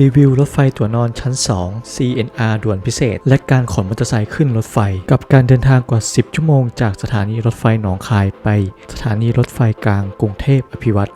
รีวิวรถไฟตั๋วนอนชั้น 2 CNR ด่วนพิเศษ และการขนมอเตอร์ไซค์ขึ้นรถไฟ กับการเดินทางกว่า 10 ชั่วโมงจากสถานีรถไฟหนองคายไป สถานีรถไฟกลางกรุงเทพอภิวัตร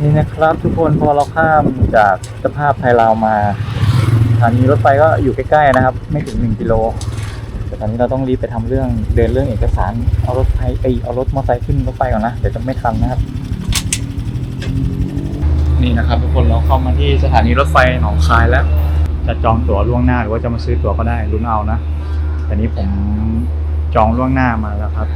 นี่นะครับทุกคนพอเราข้ามจากสภาพไทยลาวมาสถานีรถไฟก็อยู่ใกล้ๆนะครับ ไม่ถึง 1 กิโล แต่ตอนนี้เราต้องรีบไปทำเรื่องเดินเรื่องเอกสารเอารถไฟไอเอารถมอเตอร์ไซค์ขึ้นรถไฟก่อนนะเดี๋ยวจะไม่ทันนะครับ นี่นะครับ ทุกคนเราเข้ามาที่สถานีรถไฟหนองคายแล้ว จะจองตั๋วล่วงหน้าหรือว่าจะมาซื้อตั๋วก็ได้ลุ้นเอานะแต่นี้ผมจองล่วงหน้ามาแล้วครับ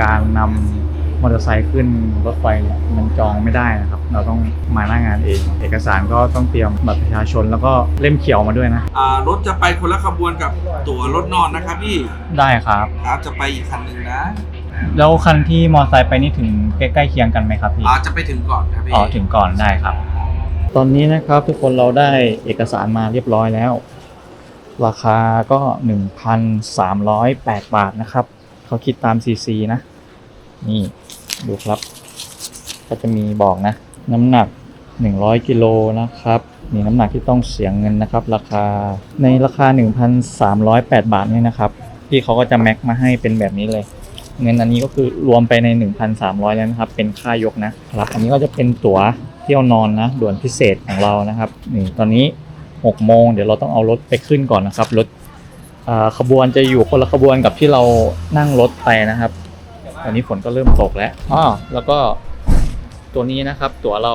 การนำ มอเตอร์ไซค์ขึ้นรถไฟเนี่ยมันจองไม่ได้นะครับ เราต้องมาหน้างานเอง เอกสารก็ต้องเตรียมบัตรประชาชนแล้วก็เล่มเขียวมาด้วยนะ อ่ารถจะไปคนละขบวนกับตั๋วรถนอนนะครับพี่ได้ครับ ครับจะไปอีกคันหนึ่งนะแล้วคันที่มอเตอร์ไซค์ไปนี่ถึงใกล้ๆเคียงกันไหมครับพี่อ่าจะไปถึงก่อนครับพี่อ๋อถึงก่อนได้ครับ ตอนนี้นะครับทุกคนเราได้เอกสารมาเรียบร้อยแล้ว ราคาก็ 1,308 บาทนะครับเขาคิดตาม CC นะ นี่ ดูครับ ก็จะมีบอกนะ น้ำหนัก 100กิโลนะครับนี่น้ำหนักที่ต้องเสียเงินนะครับ ราคาในราคา 1,308 บาทนี่นะครับพี่เขาก็จะแม็กมาให้เป็นแบบนี้เลย เงินอันนี้ก็คือรวมไปใน 1,300 แล้วนะครับ เป็นค่ายกนะครับอันนี้ก็จะเป็นตั๋วเที่ยวนอนนะด่วนพิเศษของเรานะครับนี่ตอนนี้6โมงเดี๋ยวเราต้องเอารถไปขึ้นก่อนนะครับรถขบวนจะอยู่คนละขบวนกับที่เรานั่งรถไปนะครับ ตอนนี้ฝนก็เริ่มตกแล้วอ๋อแล้วก็ตัวนี้นะครับ ตั๋วเรา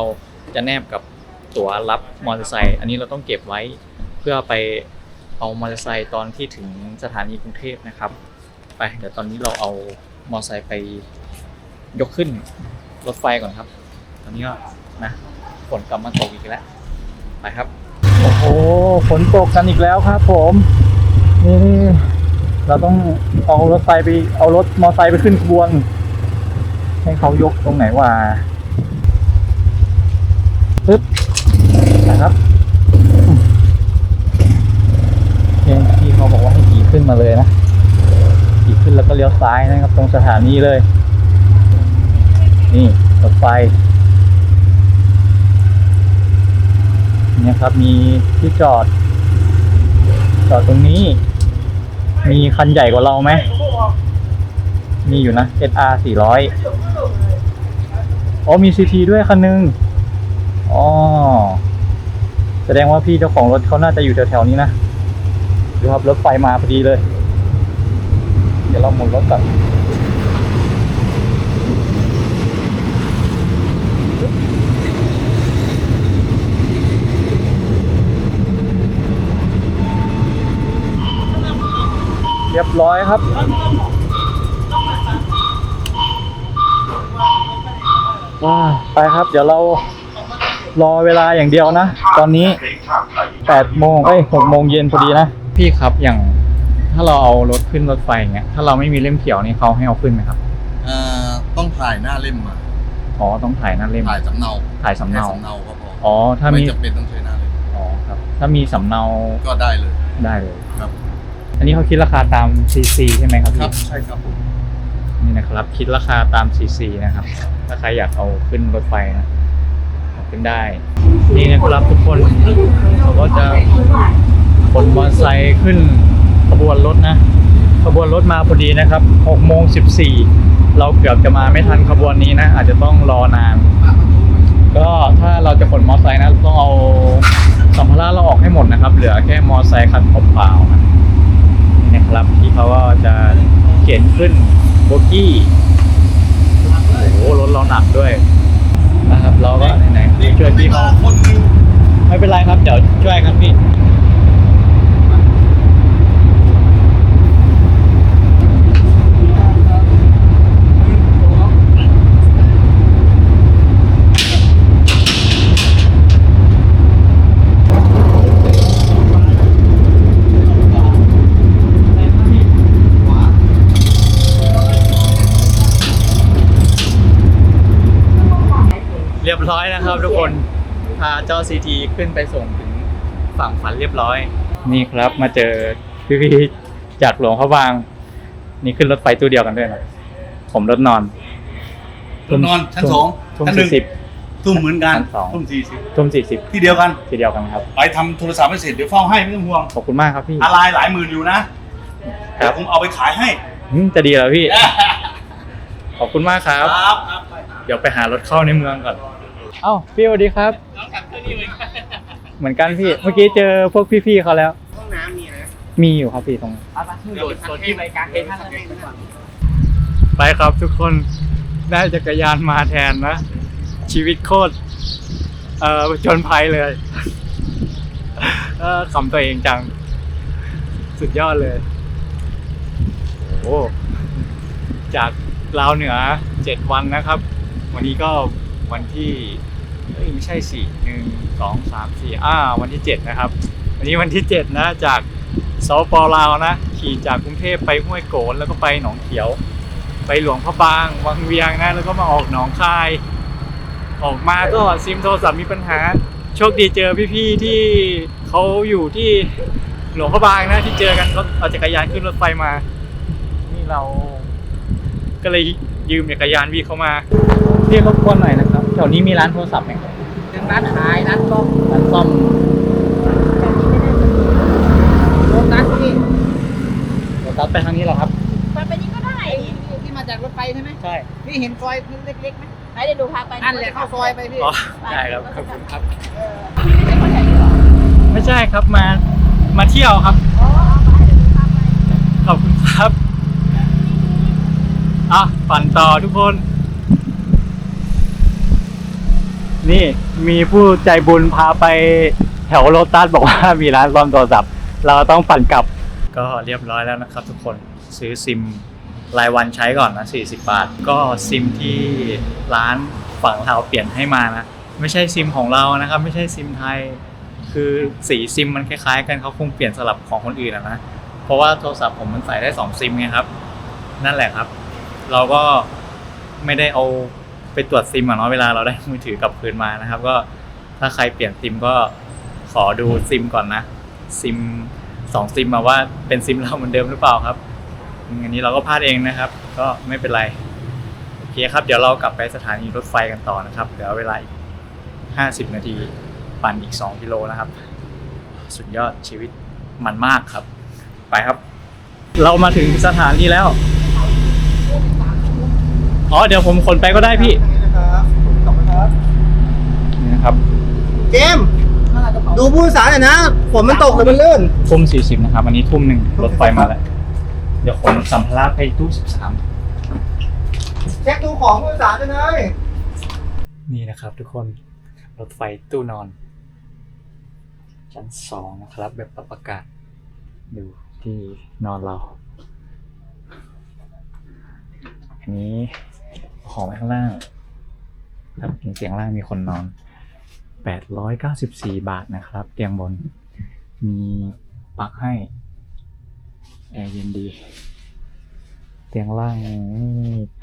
จะแนบกับตั๋วรับมอเตอร์ไซค์อันนี้เราต้องเก็บไว้เพื่อไปเอามอเตอร์ไซค์ตอนที่ถึงสถานีกรุงเทพนะครับ ไปเดี๋ยวตอนนี้เราเอามอเตอร์ไซค์ไปยกขึ้นรถไฟก่อนครับ ตอนนี้ก็นะฝนกลับมาตกอีกแล้วไปครับ โอ้โหฝนตกกันอีกแล้วครับผมนี่ เราต้องเอารถไฟไปเอารถมอเตอร์ไซค์ไปขึ้นขบวน ให้เขายกตรงไหนว่าปึ๊บนะครับเพียงที่เขาบอกว่าให้ขี่ขึ้นมาเลยนะขี่ขึ้นแล้วก็เลี้ยวซ้ายนะครับ ตรงสถานีเลย นี่รถไฟเนี่ยครับมีที่จอด จอดตรงนี้ มีคันใหญ่กว่าเราไหม มีอยู่นะ SR 400อ๋อมี CT ด้วยคันหนึงอ๋อแสดงว่าพี่เจ้าของรถเขาน่าจะอยู่แถวๆนี้นะดูครับรถไฟมาพอดีเลย เดี๋ยวเราหมุนรถก่อน เรียบร้อยครับว้าไปครับ เดี๋ยวเรารอเวลาอย่างเดียวนะ ตอนนี้8โมงเอ้ย6โมงเย็นพอดีนะ พี่ครับอย่างถ้าเราเอารถขึ้นรถไฟอย่างเงี้ยถ้าเราไม่มีเล่มเขียวนี่เขาให้เอาขึ้นไหมครับเอ่อต้องถ่ายหน้าเล่มมาอ๋อต้องถ่ายหน้าเล่มถ่ายสำเนาถ่ายสำเนาแค่สำเนาก็พออ๋อถ้าไม่มีจำเป็นต้องใช้หน้าเล่มอ๋อครับ ถ้ามีสำเนาก็ได้เลยได้เลยครับ อันนี้เขาคิดราคาตาม CC ใช่ไหมครับคพี่รับใช่ครับผมนี่นะครับ คิดราคาตาม CC นะครับ ถ้าใครอยากเอาขึ้นรถไฟนะเอาขึ้นได้ นี่นะครับทุกคนเขาก็จะขนมอเตอร์ไซค์ขึ้นขบวนรถนะขบวนรถมาพอดีนะครับ6โมง14 เราเกือบจะมาไม่ทันขบวนนี้นะ อาจจะต้องรอนาน ก็ถ้าเราจะขนมอเตอร์ไซค์นะต้องเอาสัมภาระเราออกให้หมดนะครับ เหลือแค่มอเตอร์ไซค์คันเปล่าๆนะ นี่นะครับ ที่เขาก็จะเขียนขึ้นโบกี้โอ้โหรถเราหนักด้วยนะครับ เราก็ไหนๆช่วยพี่เขาไม่เป็นไรครับ เดี๋ยวช่วยครับพี่ เจ้าซีทีขึ้นไปส่งถึงฝั่งฝันเรียบร้อย นี่ครับมาเจอพี่ๆจากหลวงพระบาง นี่ขึ้นรถไฟตู้เดียวกันด้วยนะผมรถนอนรถนอนชั้นสองทุ่มชั้นหนึ่สี่งสิบทุ่มเหมือนกันชั้นสองทุ่มสี่สิบทุ่มสี่สิบที่เดียวกันทีเดียวกันครับ ไปทำโทรศัพท์ไม่เสร็จเดี๋ยวเฝ้าให้ไม่ต้องห่วงขอบคุณมากครับพี่อะไรหลายหมื่นอยู่นะครับเดี๋ยวผมเอาไปขายให้อืมจะดีแล้วพี่ ขอบคุณมากครับครับครับ เดี๋ยวไปหารถเข้าในเมืองก่อน เอ้าพี่สวัสดีครับ เหมือนกันพี่ เมื่อกี้เจอพวกพี่ๆเขาแล้ว ห้องน้ำมีนะมีอยู่ครับพี่ตรงนั้นโดดโดดที่รายการเองท่านเองก่อนไปครับทุกคนได้จักรยานมาแทนนะ ชีวิตโคตรเอ่อจนภัยเลย เออขำตัวเองจัง สุดยอดเลย โอ้จากลาวเหนือเจ็ดวันนะครับ วันนี้ก็วันที่เอ้ยไม่ใช่สี่หนึ่งสองสามสี่อ่าวันที่เจ็ดนะครับ วันนี้วันที่เจ็ดนะจากสปลาวนะ ขี่จากกรุงเทพไปห้วยโกนแล้วก็ไปหนองเขียว ไปหลวงพระบาง วังเวียงนะ แล้วก็มาออกหนองคาย ออกมาก็ซิมโทรศัพท์มีปัญหา โชคดีเจอพี่ๆที่เขาอยู่ที่หลวงพระบางนะที่เจอกันเขาเอาจักรยานขึ้นรถไฟมา นี่เราก็เลย ยืมจักรยานพี่เขามาเรียกรบกวนหน่อยนะครับแถวนี้มีร้านโทรศัพท์ไหมเป็นร้านขายร้านซ่อมร้านซ่อมรถนัดที่โทรศัพท์ไปทางนี้เหรอครับไปไปนี่ก็ได้ที่มาจากรถไฟใช่ไหมใช่พี่เห็นซอยเล็กๆไหมไปเดี๋ยวดูพาไปนั่นแหละเข้าซอยไปพี่อ๋อได้ครับขอบคุณครับพี่ไม่ใช่คนแถวนี้หรอไม่ใช่ครับมามาเที่ยวครับอ๋อเอาไปเดี๋ยวดูพาไปขอบคุณครับ อะปั่นต่อทุกคน นี่มีผู้ใจบุญพาไปแถวโลตัสบอกว่ามีร้านซ่อมโทรศัพท์ เราต้องปั่นกลับ ก็เรียบร้อยแล้วนะครับทุกคนซื้อซิมรายวันใช้ก่อนนะ40 บาท ก็ซิมที่ร้านฝั่งเราเปลี่ยนให้มานะไม่ใช่ซิมของเรานะครับ ไม่ใช่ซิมไทย คือสีซิมมันคล้ายๆ กันเขาคงเปลี่ยนสลับของคนอื่นนะเพราะว่าโทรศัพท์ผมมันใส่ได้สองซิมไงครับ นั่นแหละครับ เราก็ไม่ได้เอาไปตรวจซิมอะเนาะเวลาเราได้มือถือกลับคืนมานะครับ ก็ถ้าใครเปลี่ยนซิมก็ขอดูซิมก่อนนะซิมสองซิมมาว่าเป็นซิมเราเหมือนเดิมหรือเปล่าครับอันนี้เราก็พลาดเองนะครับ ก็ไม่เป็นไรโอเคครับ เดี๋ยวเรากลับไปสถานีรถไฟกันต่อนะครับเดี๋ยวเวลาอีกห้าสิบนาทีปั่นอีกสองกิโลนะครับ สุดยอดชีวิตมันมากครับ ไปครับ เรามาถึงสถานีแล้ว อ๋อเดี๋ยวผมขนไปก็ได้พี่นะครับขอบคุณครับนี่นะครับเจมส์ดูผู้โดยสารหน่อยนะฝนมันตกเลยมันลื่นทุ่มสี่สิบนะครับอันนี้ทุ่มหนึ่งรถไฟมาแล้ว เดี๋ยวขนสัมภาระไปตู้สิบสามเช็คดูของผู้โดยสารด้วยนะนี่นะครับ ทุกคนรถไฟตู้นอน ชั้นสองนะครับ แบบปรับอากาศดูที่นอนเรา อันนี้ของไว้ข้างล่าง ครับเห็นเสียงล่างมีคนนอน 894 บาทนะครับ เตียงบน มีปลั๊กให้แอร์เย็นดี เตียงล่างนี่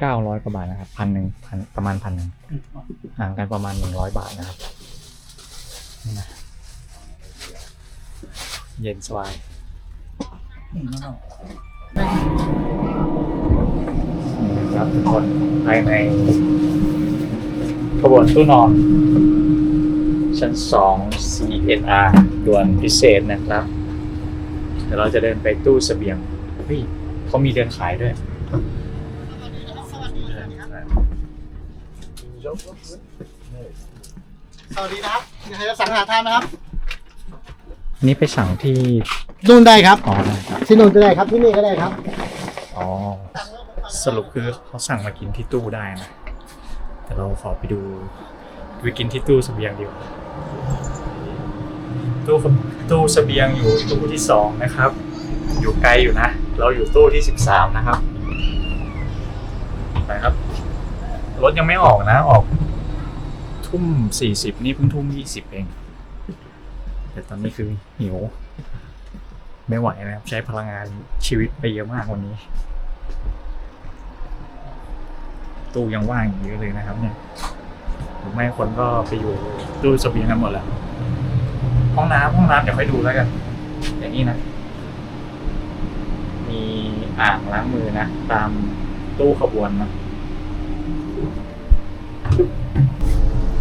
900กว่าบาทนะครับพันหนึ่งพันประมาณพันหนึ่งห่างกันประมาณ 100 บาทนะครับนี่นะเย็นสบาย นี่นะครับทุกคนภายในขบวนตู้นอน ชั้นสอง CNR ด่วนพิเศษนะครับ เดี๋ยวเราจะเดินไปตู้เสบียงเฮ้ยเขามีเดินขายด้วยสวัสดีนะครับมีใครจะสั่งอาหารทานไหมครับอันนี้ไปสั่งที่นู่นได้ครับ อ๋อได้ครับที่นู่นก็ได้ครับที่นี่ก็ได้ครับ อ๋อ ส สรุปคือเขาสั่งมากินที่ตู้ได้นะ แต่เราขอไปดูไปกินที่ตู้เสบียงดีกว่าตู้ตู้เสบียงอยู่ตู้ที่สองนะครับ อยู่ไกลอยู่นะ เราอยู่ตู้ที่สิบสามนะครับไปครับรถยังไม่ออกนะออก ทุ่มสี่สิบนี่เพิ่งทุ่มยี่สิบเอง แต่ตอนนี้คือหิว ไม่ไหวนะครับ ใช้พลังงานชีวิตไปเยอะมากวันนี้ ตู้ยังว่างอยู่เยอะเลยนะครับ เนี่ยหรือไม่คนก็ไปอยู่ตู้เสบียงกันหมดแล้ว ห้องน้ำห้องน้ำเดี๋ยวค่อยดูแล้วกัน อย่างนี้นะ มีอ่างล้างมือนะ ตามตู้ขบวนนะ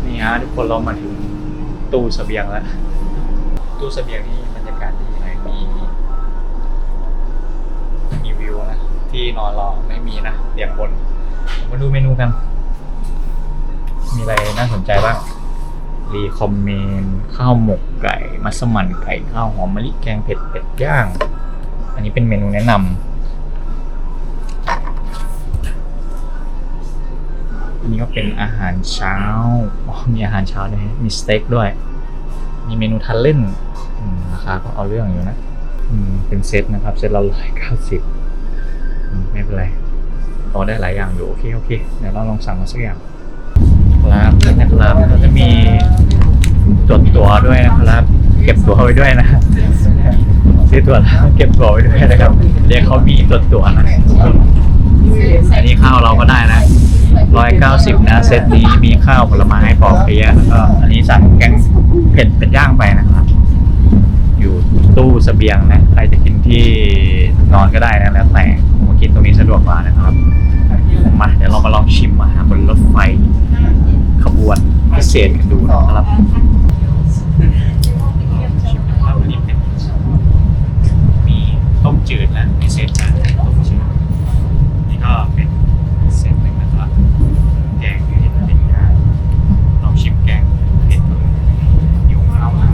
นี่ฮะทุกคนเรามาถึงตู้เสบียงแล้ว ตู้เสบียงนี่บรรยากาศดีหน่อยมีมีวิวนะ ที่นอนรอไม่มีนะเตียงบน มาดูเมนูกัน มีอะไรน่าสนใจบ้าง รีคอมเมนข้าวหมกไก่ มัสมั่นไก่ข้าวหอมมะลิแกงเผ็ดเป็ดย่าง อันนี้เป็นเมนูแนะนำอันนี้ก็เป็นอาหารเช้ามีอาหารเช้าด้วยมีสเต็กด้วย มีเมนูทานเล่นราคาก็เอาเรื่องอยู่นะอืมเป็นเซตนะครับ เซตละร้อยเก้าสิบไม่เป็นไร ออได้หลายอย่างอยู่โอเคโอเคเดี๋ยวเราลองสั่งมาสักอย่างครับนะครับก็จะมีจดตั๋วด้วยนะครับ เก็บตั๋วไว้ด้วยนะซื้อตั๋วแล้วเก็บตั๋วไว้ด้วยนะครับเรียกเขามีจดตั๋วนะอันนี้ข้าวเราก็ได้นะร้อยเก้าสิบนะเซตนี้มีข้าวผลไม้ปอกเปียะแล้วก็อันนี้สั่งแกงเผ็ดเป็นย่างไปนะครับ อยู่ตู้เสบียงนะ ใครจะกินที่นอนก็ได้นะแล้วแต่ผมมากินตรงนี้สะดวกกว่านะครับ มาเดี๋ยวเรามาลองชิมอาหารบนรถไฟ ขบวนพิเศษกันดูนะครับชิมนะครับอันนี้เป็นมีต้มจืดและพิเศษนะต้มจืดนี่ก็เป็นเซตหนึ่งนะครับ แกงเห็ดเป็นย่างลองชิมแกงเห็ดดูหิวข้าวมาก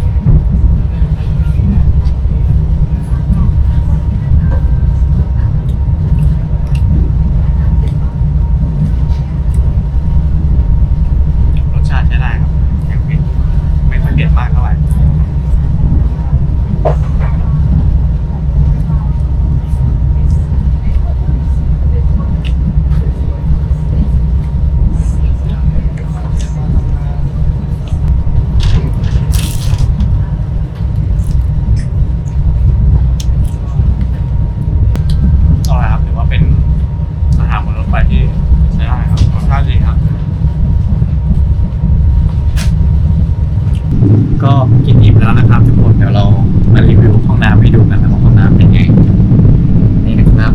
รสชาติใช้ได้ครับยังเผ็ดไม่ค่อยเผ็ดมากเท่าไหร่เอาละครับถือว่าเป็นอาหารบนรถไฟที่ใช้ได้ครับรสชาติดีครับ ก็กินอิ่มแล้วนะครับทุกคนเดี๋ยวเรามารีวิวห้องน้ำให้ดูกันนะว่าห้องน้ำเป็นไง นี่นะครับ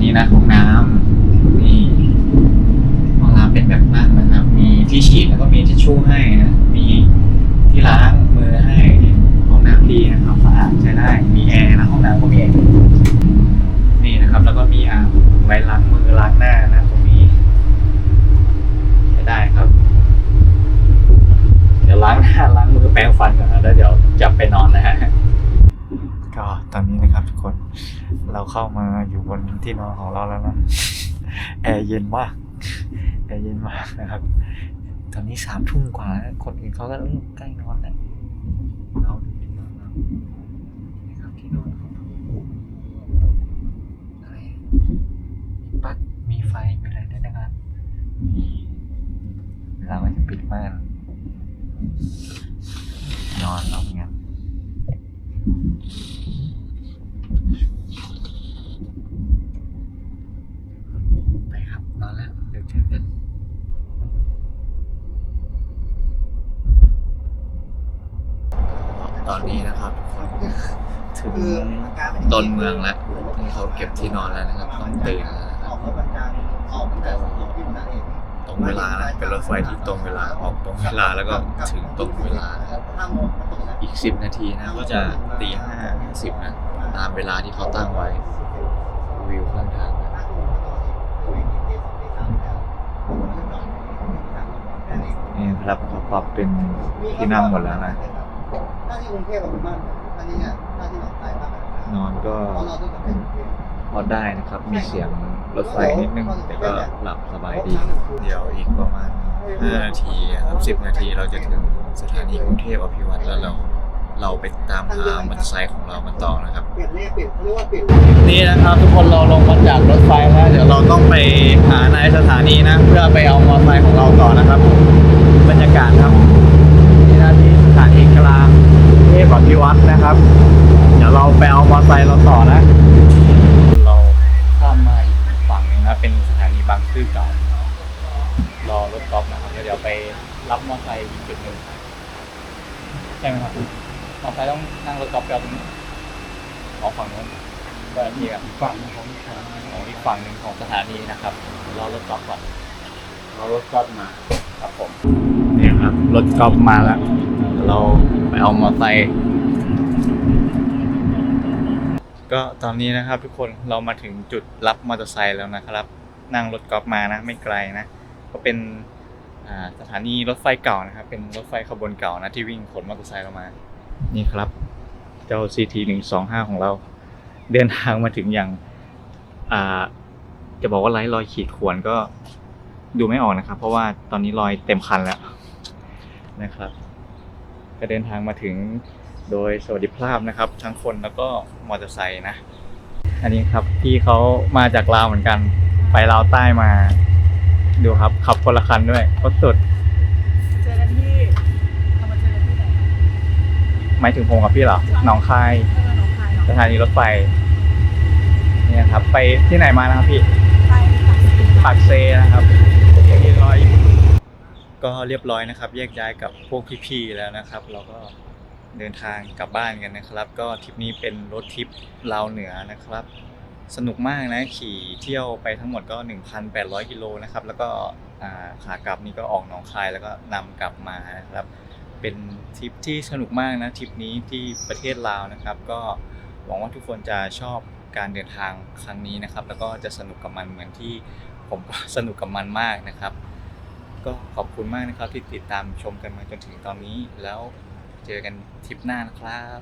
นี่นะห้องน้ำนี่ ห้องน้ำเป็นแบบนั่งนะครับ มี ที่ฉีดแล้วก็มีทิชชู่ให้นะมีที่ล้างมือให้ห้องน้ำดีนะครับสะอาดใช้ได้มีแอร์นะห้องน้ำก็มีแอร์นี่นะครับ แล้วก็มีอ่างไว้ล้างมือล้างหน้านะตรงนี้ใช้ได้ครับ เดี๋ยวล้างหน้าล้างมือแปรงฟันก่อนนะแล้วเดี๋ยวจะไปนอนนะฮะก็ตอนนี้นะครับทุกคนเราเข้ามาอยู่บนที่นอนของเราแล้วนะแอร์เย็นมากแอร์เย็นมากนะครับ อนนี้สามทุ่มกว่า คนอื่นเขาก็เริ่มใกล้นอนแล้วเราดูที่นอนเรานะครับที่นอนของเราอะไรมีปลั๊กมีไฟ มีอะไรด้วยนะครับเราก็จะปิดม่านนอนแล้วเราไปครับ นอนแล้ว เดี๋ยวเจอกัน ตอนนี้นะครับทุกคนถึงต้นเมืองแล้วที่เขาเก็บที่นอนแล้วนะครับต้องตื่นแล้วนะครับตรงเวลานะเป็นรถไฟที่ตรงเวลาออกตรงเวลาแล้วก็ถึงตรงเวลานะครับอีกสิบนาทีนะก็จะตีห้าสิบนะตามเวลาที่เขาตั้งไว้วิวข้างทางนะนี่ครับเขาปรับเป็นที่นั่งหมดแล้วนะ ถ้าที่กรุงเทพแบบบ้านถ้าที่เนี่ยถ้าที่หนองคายบ้านนอนก็เพราะเราต้องเป็นพอได้นะครับ มีเสียงรถไฟนิดนึง แต่ก็หลับสบายดี เดี๋ยวอีกประมาณ 5 นาทีครับ10นาทีเราจะถึงสถานีกรุงเทพอภิวัตรแล้วเราเราไปตามหามอเตอร์ไซค์ของเรากันต่อนะครับ เปลี่ยนเลขเปลี่ยนเขาเรียกว่าเปลี่ยนนี่นะครับทุกคนเราลงมาจากรถไฟแล้วเดี๋ยวเราต้องไปหาในสถานีนะ เพื่อไปเอามอเตอร์ไซค์ของเราต่อนะครับ บรรยากาศครับนี่นะที่สถานีกลางเทพอภิวัตรนะครับ เดี๋ยวเรา ไปเอามอเตอร์ไซค์เราต่อนะเราข้ามมาอีกฝั่งหนึงนะเป็นสถานีบางซื่อเก่ารอรถกอล์ฟนะครับแล้วเดี๋ยวไปรับมอเตอร์ไซค์อีกจุดหนึ่งใช่ไหมครับมอเตอร์ไซค์ต้องนั่งรถกอล์ฟไปเอาตรงนี้ออกฝั่งนู้นก็นี่ครับฝั่งของของอีกฝั่งหนึ่งของสถานีนะครับรอรถกอล์ฟก่อนเรารถกอล์ฟมาครับผมนี่ครับรถกอล์ฟมาแล้วเดี๋ยวเราไปเอามอเตอร์ไซค์ ก็ตอนนี้นะครับทุกคนเรามาถึงจุดรับมอเตอร์ไซค์แล้วนะครับ นั่งรถกอล์ฟมานะไม่ไกลนะ ก็เป็นสถานีรถไฟเก่านะครับ เป็นรถไฟขบวนเก่านะที่วิ่งขนมอเตอร์ไซค์เรามา นี่ครับ เจ้า CT 1 2 5ของเรา เดินทางมาถึงอย่างาจะบอกว่าไร้รอยขีดข่วนก็ดูไม่ออกนะครับ เพราะว่าตอนนี้รอยเต็มคันแล้วนะครับ ก็เดินทางมาถึง โดยสวัสดิภาพนะครับ ทั้งคนแล้วก็มอเตอร์ไซค์นะ อันนี้ครับพี่เขามาจากลาวเหมือนกัน ไปลาวใต้มา ดูครับ ขับคนละคันด้วยรถสุดเจอกันที่เรามาเจอกันที่ไหนหมายถึงผมกับพี่เหรอหนองคายเออหนองคายหนองสถานีรถไฟเนี่ยครับ ไปที่ไหนมานะครับพี่คายปากสีปากเซนะครับยังมีรอยอยู่ก็เรียบร้อยนะครับ แยกย้ายกับพวกพี่ๆแล้วนะครับ เราก็ เดินทางกลับบ้านกันนะครับ ก็ทริปนี้เป็นรถทริปลาวเหนือนะครับ สนุกมากนะขี่เที่ยวไปทั้งหมดก็ 1,800 กิโลนะครับ แล้วก็ขากลับนี่ก็ออกหนองคายแล้วก็นำกลับมานะครับ เป็นทริปที่สนุกมากนะทริปนี้ที่ประเทศลาวนะครับ ก็หวังว่าทุกคนจะชอบการเดินทางครั้งนี้นะครับ แล้วก็จะสนุกกับมันเหมือนที่ผมก็สนุกกับมันมากนะครับ ก็ขอบคุณมากนะครับที่ติดตามชมกันมาจนถึงตอนนี้แล้ว เจอกันทริปหน้านะครับ